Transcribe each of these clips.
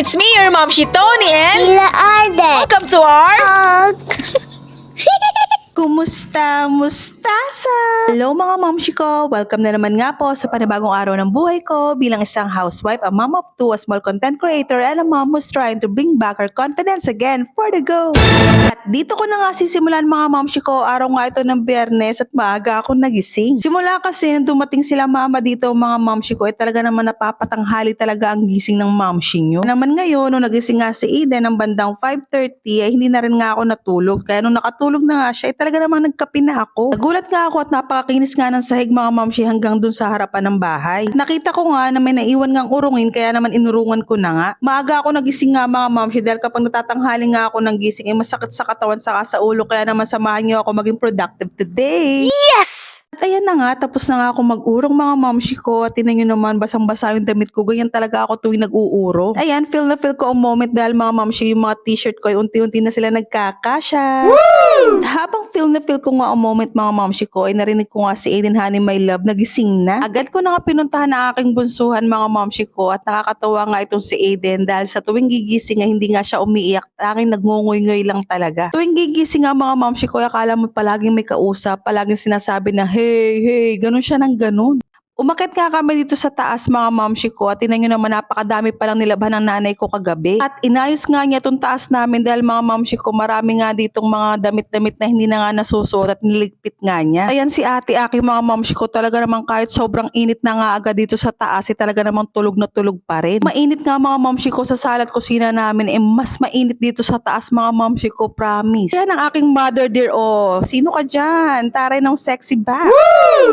it's me, your mom, she and... Mila Arden. Welcome to our... Talk. Kumusta? Mustasa? Hello mga mamshi ko! Welcome na naman nga po sa panibagong araw ng buhay ko bilang isang housewife, a mom of two, a small content creator, and a mom who's trying to bring back her confidence again for the go. At dito ko na nga sisimulan mga mamshi ko, araw nga ito ng biyernes at maaga ako nagising. Simula kasi nung dumating sila mama dito mga mamshi ko, eh talaga naman napapatanghali talaga ang gising ng mamshi nyo. Naman ngayon, nung nagising nga si Eden ng bandang 5.30, ay hindi na rin nga ako natulog. Kaya nung nakatulog na nga siya, ay talaga namang nagkape na ako. Nagulat nga ako at napakakinis nga ng sahig mga mamshi hanggang dun sa harapan ng bahay. Nakita ko nga na may naiwan ngang urungin kaya naman inurungan ko na nga. Maaga ako nagising nga mga mamshi dahil kapag natatanghali nga ako ng gising ay masakit sa katawan saka sa ulo kaya naman samahan niyo ako maging productive today. Yes! At ayan na nga, tapos na nga ako mag-urong mga mamshi ko at tinan nyo naman, basang-basa yung damit ko. Ganyan talaga ako tuwing nag-uuro. Ayan, feel na feel ko ang moment dahil mga mamshi, yung mga t-shirt ko ay unti-unti na sila nagkakasya. At habang feel na feel ko nga ang moment mga mamshi ko, ay narinig ko nga si Aiden Honey My Love nagising na. Agad ko na nga pinuntahan ang aking bunsuhan mga mamshi ko at nakakatawa nga itong si Aiden dahil sa tuwing gigising ay hindi nga siya umiiyak, aking nagngungoy-ngoy lang talaga. Tuwing gigising nga mga mamshi ko, akala mo palaging may kausap, palaging sinasabi na hey, hey, ganun siya ng ganun. Umakit nga kami dito sa taas mga mamshi ko at tinan nyo naman napakadami pa lang nilabhan ng nanay ko kagabi. At inayos nga niya itong taas namin dahil mga mamshi ko marami nga ditong mga damit-damit na hindi na nga nasusuot at niligpit nga niya. Ayan si ate aking mga mamshi ko talaga naman kahit sobrang init na nga agad dito sa taas ay talaga namang tulog na tulog pa rin. Mainit nga mga mamshi ko sa salat kusina namin eh mas mainit dito sa taas mga mamshi ko promise. Yan ang aking mother dear oh. Sino ka dyan? Taray ng sexy ba?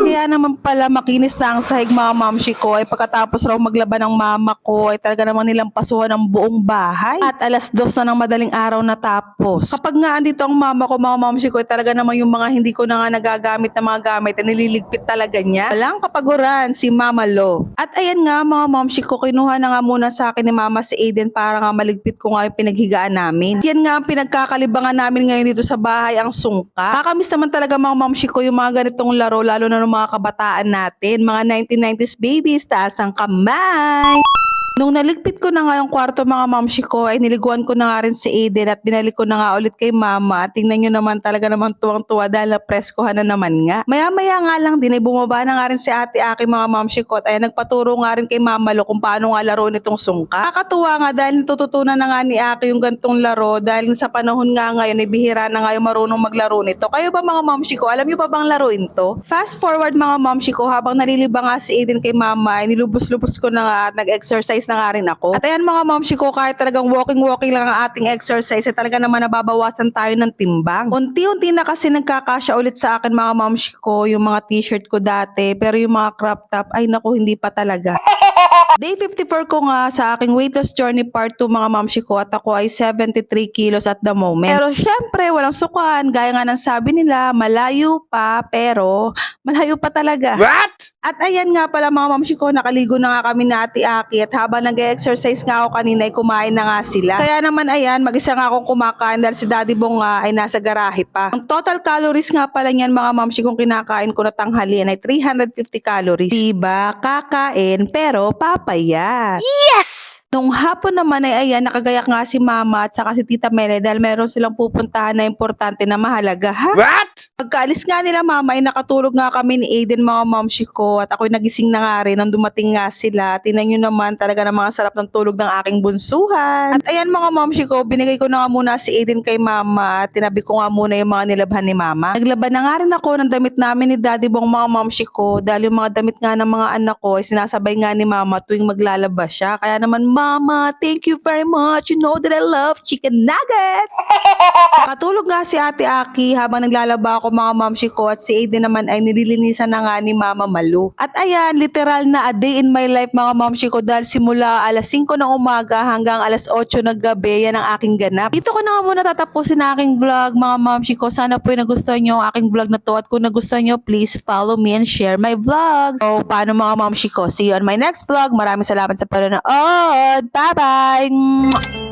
Kaya naman pala makinis na ang sahig mga mamshi ko ay pagkatapos raw maglaba ng mama ko ay talaga namang nilang pasuhan ang buong bahay. At alas dos na ng madaling araw natapos. Kapag nga andito ang mama ko mga mamshi ko ay talaga namang yung mga hindi ko na nga nagagamit na mga gamit ay nililigpit talaga niya. Walang kapaguran si Mama Lo. At ayan nga mga mamshi ko kinuha na nga muna sa akin ni Mama si Aiden para nga maligpit ko nga yung pinaghigaan namin. At yan nga ang pinagkakalibangan namin ngayon dito sa bahay ang sungka. Kakamiss naman talaga mga mamshi ko yung mga ganitong laro lalo na ng mga kabataan natin. Mga 1990s babies, taas ang kamay. Nung naligpit ko na nga yung kwarto mga mamshi ko, ay niliguan ko na nga rin si Aiden at binalik ko na nga ulit kay mama. Tingnan nyo naman talaga naman tuwang-tuwa dahil napreskohan na naman nga. Maya-maya nga lang din ay bumaba na nga rin si ate Aki mga mamshi ko at ay nagpaturo nga rin kay mama lo kung paano nga laro nitong sungka. Nakakatuwa nga dahil natututunan na nga ni Aki yung gantong laro dahil sa panahon nga ngayon ay bihira na nga yung marunong maglaro nito. Kayo ba mga mamshi ko, alam nyo pa bang laruin to? Fast forward mga mamshi ko, habang nalilibang nga si Aiden kay mama, ay nilubos-lubos ko na nga at nag-exercise na nga rin ako. At ayan mga mamshi ko, kahit talagang walking-walking lang ang ating exercise, ay talaga naman nababawasan tayo ng timbang. Unti-unti na kasi nagkakasya ulit sa akin mga mamshi ko, yung mga t-shirt ko dati, pero yung mga crop top, ay naku, hindi pa talaga. Day 54 ko nga sa aking weight loss journey part 2 mga mamshi ko at ako ay 73 kilos at the moment. Pero syempre, walang sukan. Gaya nga ng sabi nila, malayo pa, pero malayo pa talaga. What? At ayan nga pala mga mamshi ko, nakaligo na nga kami na ati Aki at habang nag-exercise nga ako kanina ay kumain na nga sila. Kaya naman ayan, mag-isa nga akong kumakain dahil si Daddy Bong nga ay nasa garahe pa. Ang total calories nga pala niyan mga mamshi kung kinakain ko na tanghalian ay 350 calories. Diba? Kakain pero papaya. Yes! Nung hapon naman ay ayan, nakagayak nga si Mama at saka si Tita Mele dahil meron silang pupuntahan na importante na mahalaga. Ha? What? Pagkaalis nga nila mama ay nakatulog nga kami ni Aiden mga mamshi ko at ako'y nagising na nga rin nang dumating nga sila. Tinan nyo naman talaga ng mga sarap ng tulog ng aking bunsuhan. At ayan mga mamshi ko, binigay ko na nga muna si Aiden kay mama at tinabi ko nga muna yung mga nilabhan ni mama. Naglaban na nga rin ako ng damit namin ni Daddy Bong mga mamshi ko dahil yung mga damit nga ng mga anak ko ay sinasabay nga ni mama tuwing maglalabas siya. Kaya naman mama, thank you very much. You know that I love chicken nuggets. Nakatulog nga si Ate Aki habang naglalaba ako mga mamshi ko at si Aiden naman ay nililinisan na nga ni Mama Malu. At ayan, literal na a day in my life mga mamshi ko dahil simula alas 5 ng umaga hanggang alas 8 ng gabi, yan ang aking ganap. Dito ko na nga muna tatapusin ang aking vlog mga mamshi ko. Sana po yung nagustuhan nyo ang aking vlog na to at kung nagustuhan nyo, please follow me and share my vlogs. So, paano mga mamshi ko? See you on my next vlog. Maraming salamat sa panonood. Bye-bye!